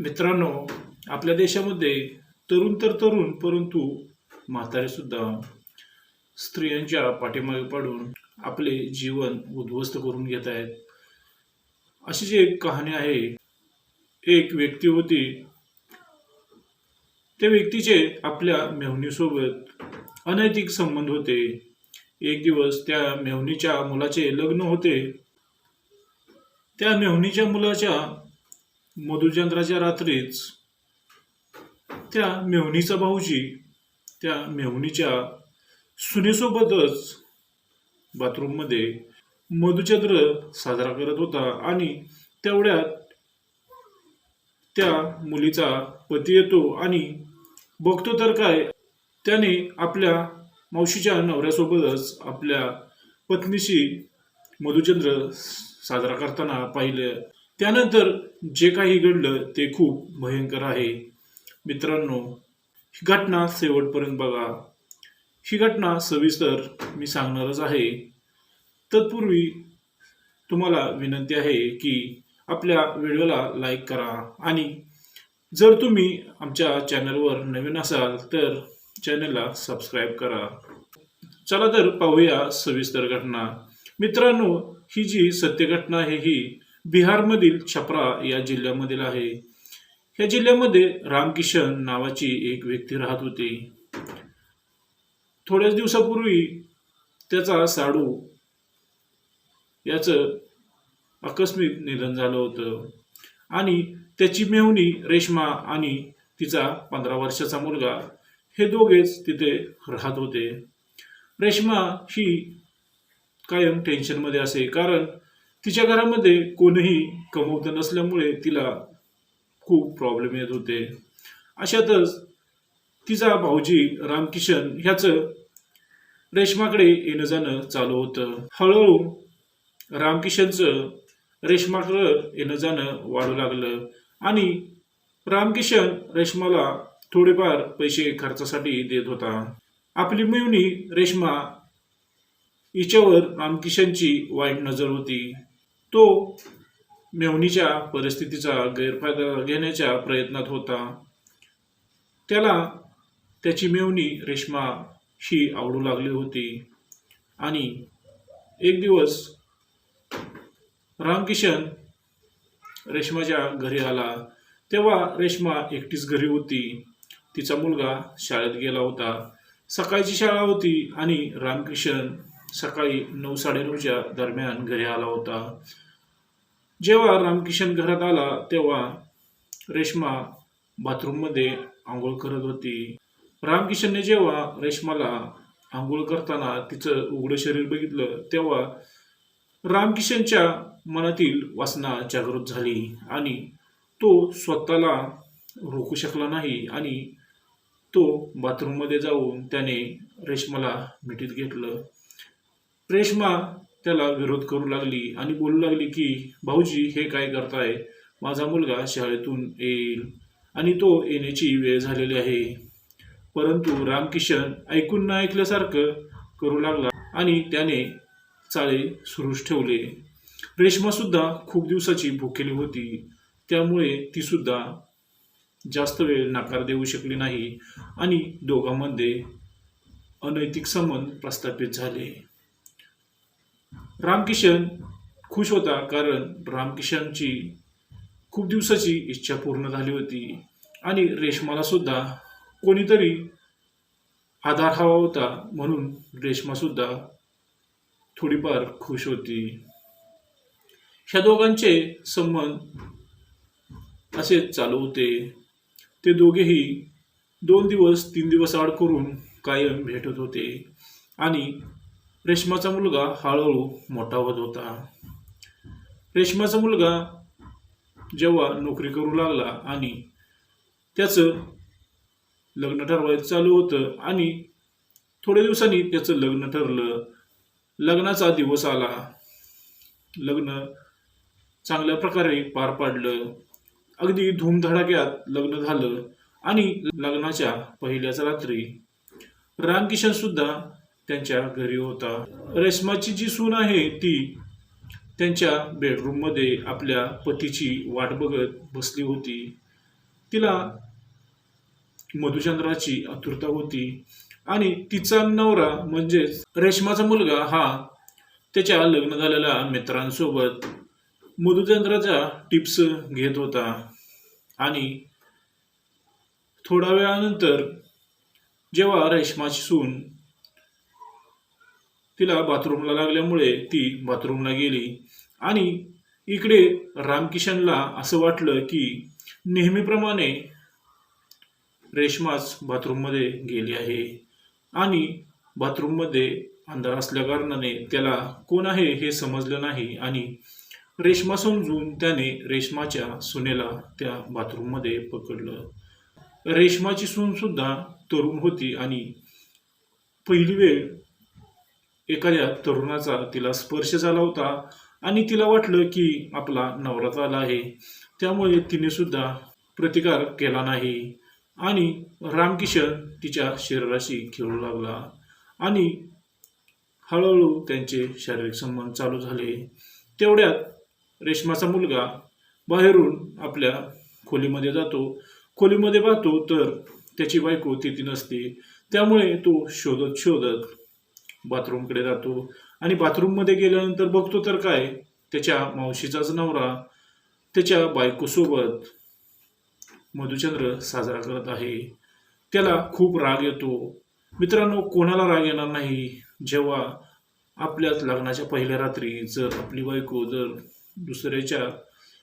मित्रांनो आपल्या देशामध्ये तरुण तर तरुण परंतु म्हातारे सुद्धा स्त्रियांच्या पाठीमागे पाडून आपले जीवन उद्ध्वस्त करून घेत आहेत. अशीच एक कहाणी आहे एक व्यक्ती होती. त्या व्यक्तीचे आपल्या मेहनीसोबत अनैतिक संबंध होते. एक दिवस त्या मेहनीच्या मुलाचे लग्न होते. त्या मेहनीच्या मुलाच्या मधुचंद्राच्या रात्रीच त्या मेहुणीचा भाऊजी त्या मेहुणीच्या सुनेसोबतच बाथरूममध्ये मधुचंद्र साजरा करत होता आणि तेवढ्यात त्या मुलीचा पती येतो आणि बघतो तर काय त्याने आपल्या मावशीच्या नवऱ्यासोबतच आपल्या पत्नीशी मधुचंद्र साजरा करताना पाहिलं. त्यानंतर जे काही घडलं ते खूप भयंकर आहे. मित्रांनो ही घटना शेवटपर्यंत बघा. ही घटना सविस्तर मी सांगणारच आहे. तत्पूर्वी तुम्हाला विनंती आहे की आपल्या व्हिडिओला लाईक करा आणि जर तुम्ही आमच्या चॅनलवर नवीन असाल तर चॅनलला सबस्क्राईब करा. चला तर पाहूया सविस्तर घटना. मित्रांनो ही जी सत्य घटना आहे ही बिहारमधील छपरा या जिल्ह्यामधील आहे. या जिल्ह्यामध्ये रामकिशन नावाची एक व्यक्ती राहत होती. थोड्याच दिवसापूर्वी त्याचा साडू याचं आकस्मिक निधन झालं होतं. आणि त्याची मेहुणी रेश्मा आणि तिचा पंधरा वर्षाचा मुलगा हे दोघेच तिथे राहत होते. रेश्मा ही कायम टेन्शनमध्ये असे कारण तिच्या घरामध्ये कोणीही कमवत नसल्यामुळे तिला खूप प्रॉब्लेम येत होते. अशातच तिचा भाऊजी रामकिशन ह्याचं रेश्माकडे येणं जाणं चालू होतं. हळूहळू रामकिशनचं रेशमाकडं येणं जाणं वाढू लागलं आणि रामकिशन रेश्माला थोडेफार पैसे खर्चासाठी देत होता. आपली मिळवणी रेश्मा हिच्यावर रामकिशनची वाईट नजर होती. तो मेवणीच्या परिस्थितीचा गैरफायदा घेण्याच्या प्रयत्नात होता. त्याला त्याची मेवणी रेश्मा ही आवडू लागली होती. आणि एक दिवस रामकिशन रेश्माच्या घरी आला. तेव्हा रेश्मा एकटीच घरी होती. तिचा मुलगा शाळेत गेला होता. सकाळची शाळा होती आणि रामकिशन सकाळी नऊ साडेनऊच्या दरम्यान घरी आला होता. जेव्हा रामकिशन घरात आला तेव्हा रेश्मा बाथरूममध्ये आंघोळ करत होती. रामकिशनने जेव्हा रेश्माला आंघोळ करताना तिचं उघडं शरीर बघितलं तेव्हा रामकिशनच्या मनातील वासना जागृत झाली आणि तो स्वतःला रोखू शकला नाही आणि तो बाथरूममध्ये जाऊन त्याने रेश्माला मिठीत घेतलं. रेश्मा त्याला विरोध करू लागली आणि बोलू लागली की भाऊजी हे काय करताय? माझा मुलगा शाळेतून येईल आणि तो येण्याची वेळ झालेली आहे. परंतु रामकिशन ऐकून न ऐकल्यासारखं करू लागला आणि त्याने चाळे सुरूच ठेवले. रेश्मासुद्धा खूप दिवसाची भुकेली होती. त्यामुळे तीसुद्धा जास्त वेळ नकार देऊ शकली नाही आणि दोघांमध्ये अनैतिक संबंध प्रस्थापित झाले. रामकिशन खुश होता कारण रामकिशनची खूप दिवसाची इच्छा पूर्ण झाली होती. आणि रेशमाला सुद्धा कोणीतरी आधार हवा होता म्हणून रेशमा सुद्धा थोडीफार खुश होती. ह्या दोघांचे संबंध असेच चालू होते. ते दोघेही दोन दिवस तीन दिवस आड करून कायम भेटत होते. आणि रेश्माचा मुलगा हळूहळू मोठा होत होता. रेश्माचा मुलगा जेव्हा नोकरी करू लागला आणि त्याचं लग्न ठरवायचं चालू होतं आणि थोड्या दिवसांनी त्याचं लग्न ठरलं. लग्नाचा दिवस आला. लग्न चांगल्या प्रकारे पार पाडलं. अगदी धूमधडाक्यात लग्न झालं आणि लग्नाच्या पहिल्याच रात्री रामकिशन सुद्धा त्यांच्या घरी होता. रेश्माची जी सून आहे ती त्यांच्या बेडरूममध्ये आपल्या पतीची वाट बघत बसली होती. तिला मधुचंद्राची आतुरता होती आणि तिचा नवरा म्हणजेच रेश्माचा मुलगा हा त्याच्या लग्न झालेल्या मित्रांसोबत मधुचंद्राचा टिप्स घेत होता. आणि थोड्या वेळानंतर जेव्हा रेश्माची सून तिला बाथरूमला लागल्यामुळे ती बाथरूमला गेली. आणि इकडे रामकिशनला असं वाटलं की नेहमीप्रमाणे रेशमाच बाथरूममध्ये गेली आहे. आणि बाथरूममध्ये अंधार असल्या कारणाने त्याला कोण आहे हे समजलं नाही आणि रेशमा समजून त्याने रेशमाच्या सुनेला त्या बाथरूममध्ये पकडलं. रेशमाची सून सुद्धा तरुण होती आणि पहिली वेळ एखाद्या तरुणाचा तिला स्पर्श झाला होता आणि तिला वाटलं की आपला नवराच आला आहे. त्यामुळे तिने सुद्धा प्रतिकार केला नाही आणि रामकिशन तिच्या शरीराशी खेळू लागला आणि हळूहळू त्यांचे शारीरिक संबंध चालू झाले. तेवढ्यात रेशमाचा मुलगा बाहेरून आपल्या खोलीमध्ये जातो. खोलीमध्ये पाहतो तर त्याची बायको तिथे नसते. त्यामुळे तो शोधत शोधत बाथरूमकडे जातो. आणि बाथरूममध्ये गेल्यानंतर बघतो तर काय त्याच्या मावशीचाच नवरा त्याच्या बायकोसोबत मधुचंद्र साजरा करत आहे. त्याला खूप राग येतो. मित्रांनो कोणाला राग येणार नाही? जेव्हा आपल्याच लग्नाच्या पहिल्या रात्री जर आपली बायको जर दुसऱ्याच्या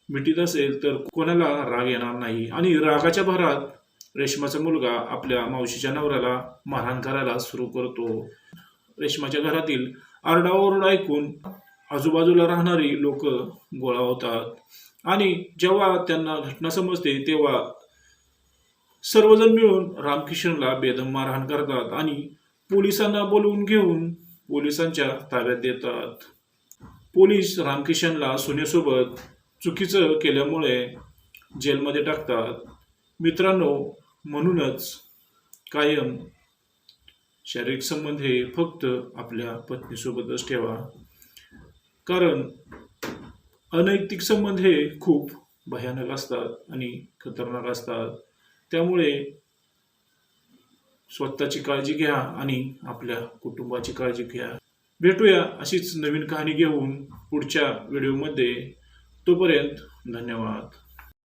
मिठीत असेल तर कोणाला राग येणार नाही. आणि रागाच्या भरात रेशमाचा मुलगा आपल्या मावशीच्या नवऱ्याला मारहाण करायला सुरू करतो. रेशमाच्या घरातील आरडाओरडा ऐकून आजूबाजूला राहणारी लोक गोळा होतात. आणि जेव्हा त्यांना घटना समजते तेव्हा सर्वजण मिळून रामकिशनला बेदम मारहाण करतात आणि पोलिसांना बोलवून घेऊन पोलिसांच्या ताब्यात देतात. पोलीस रामकिशनला सुनेसोबत चुकीचं केल्यामुळे जेलमध्ये टाकतात. मित्रांनो म्हणूनच कायम शारीरिक संबंध हे फक्त आपल्या पत्नीसोबतच ठेवा. कारण अनैतिक संबंध हे खूप भयानक असतात आणि खतरनाक असतात. त्यामुळे स्वतःची काळजी घ्या आणि आपल्या कुटुंबाची काळजी घ्या. भेटूया अशीच नवीन कहाणी घेऊन पुढच्या व्हिडिओमध्ये. तोपर्यंत धन्यवाद.